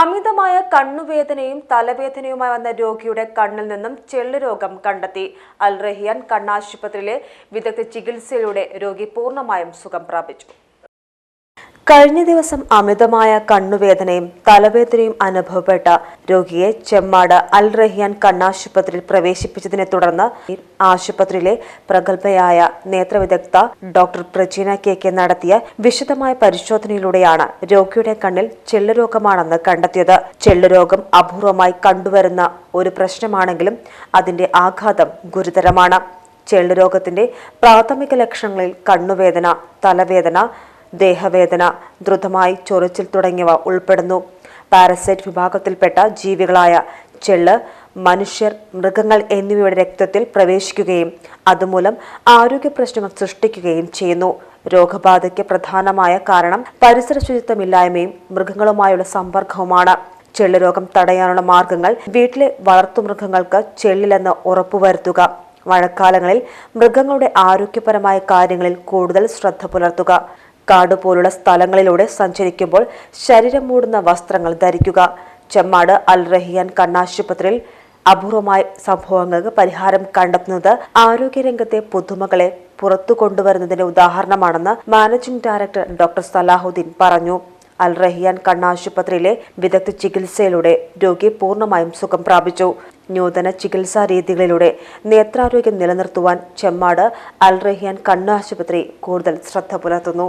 അമിതമായ കണ്ണുവേദനയും തലവേദനയുമായി വന്ന രോഗിയുടെ കണ്ണിൽ നിന്നും ചെള്ളുരോഗം കണ്ടെത്തി. അൽ റഹിയാൻ കണ്ണാശുപത്രിയിലെ വിദഗ്ധ ചികിത്സയിലൂടെ രോഗി പൂർണമായും സുഖം പ്രാപിച്ചു. കഴിഞ്ഞ ദിവസം അമിതമായ കണ്ണുവേദനയും തലവേദനയും അനുഭവപ്പെട്ട രോഗിയെ ചെമ്മാട് അൽ റഹിയാൻ കണ്ണാശുപത്രിയിൽ പ്രവേശിപ്പിച്ചതിനെ തുടർന്ന് ആശുപത്രിയിലെ പ്രഗത്ഭയായ നേത്രവിദഗ്ധ ഡോക്ടർ പ്രജീന കെ കെ നടത്തിയ വിശദമായ പരിശോധനയിലൂടെയാണ് രോഗിയുടെ കണ്ണിൽ ചെള്ളുരോഗമാണെന്ന് കണ്ടെത്തിയത്. ചെള്ളുരോഗം അപൂർവമായി കണ്ടുവരുന്ന ഒരു പ്രശ്നമാണെങ്കിലും അതിന്റെ ആഘാതം ഗുരുതരമാണ്. ചെള്ളുരോഗത്തിന്റെ പ്രാഥമിക ലക്ഷണങ്ങളിൽ കണ്ണുവേദന തലവേദന ദേഹവേദന ദ്രുതമായി ചൊറിച്ചിൽ തുടങ്ങിയവ ഉൾപ്പെടുന്നു. പാരസൈറ്റ് വിഭാഗത്തിൽപ്പെട്ട ജീവികളായ ചെള്ള് മനുഷ്യർ മൃഗങ്ങൾ എന്നിവയുടെ രക്തത്തിൽ പ്രവേശിക്കുകയും അതുമൂലം ആരോഗ്യ പ്രശ്നങ്ങൾ സൃഷ്ടിക്കുകയും ചെയ്യുന്നു. രോഗബാധയ്ക്ക് പ്രധാനമായ കാരണം പരിസര ശുചിത്വമില്ലായ്മയും മൃഗങ്ങളുമായുള്ള സമ്പർക്കവുമാണ്. ചെള്ളുരോഗം തടയാനുള്ള മാർഗങ്ങൾ വീട്ടിലെ വളർത്തുമൃഗങ്ങൾക്ക് ചെള്ളിലെന്ന് ഉറപ്പുവരുത്തുക. മഴക്കാലങ്ങളിൽ മൃഗങ്ങളുടെ ആരോഗ്യപരമായ കാര്യങ്ങളിൽ കൂടുതൽ ശ്രദ്ധ പുലർത്തുക. കാട് പോലുള്ള സ്ഥലങ്ങളിലൂടെ സഞ്ചരിക്കുമ്പോൾ ശരീരം മൂടുന്ന വസ്ത്രങ്ങൾ ധരിക്കുക. ചെമ്മാട് അൽ റഹിയാൻ കണ്ണാശുപത്രിയിൽ അപൂർവമായ സംഭവങ്ങൾക്ക് പരിഹാരം കണ്ടെത്തുന്നത് ആരോഗ്യരംഗത്തെ പുതുമകളെ പുറത്തു കൊണ്ടുവരുന്നതിന്റെ ഉദാഹരണമാണെന്ന് മാനേജിംഗ് ഡയറക്ടർ ഡോക്ടർ സലാഹുദ്ദീൻ പറഞ്ഞു. അൽ റഹിയാൻ കണ്ണാശുപത്രിയിലെ വിദഗ്ധ ചികിത്സയിലൂടെ രോഗി പൂർണമായും സുഖം പ്രാപിച്ചു. നൂതന ചികിത്സാ രീതികളിലൂടെ നേത്രാരോഗ്യം നിലനിർത്തുവാൻ ചെമ്മാട് അൽ റഹിയാൻ കണ്ണാശുപത്രി കൂടുതൽ ശ്രദ്ധ പുലർത്തുന്നു.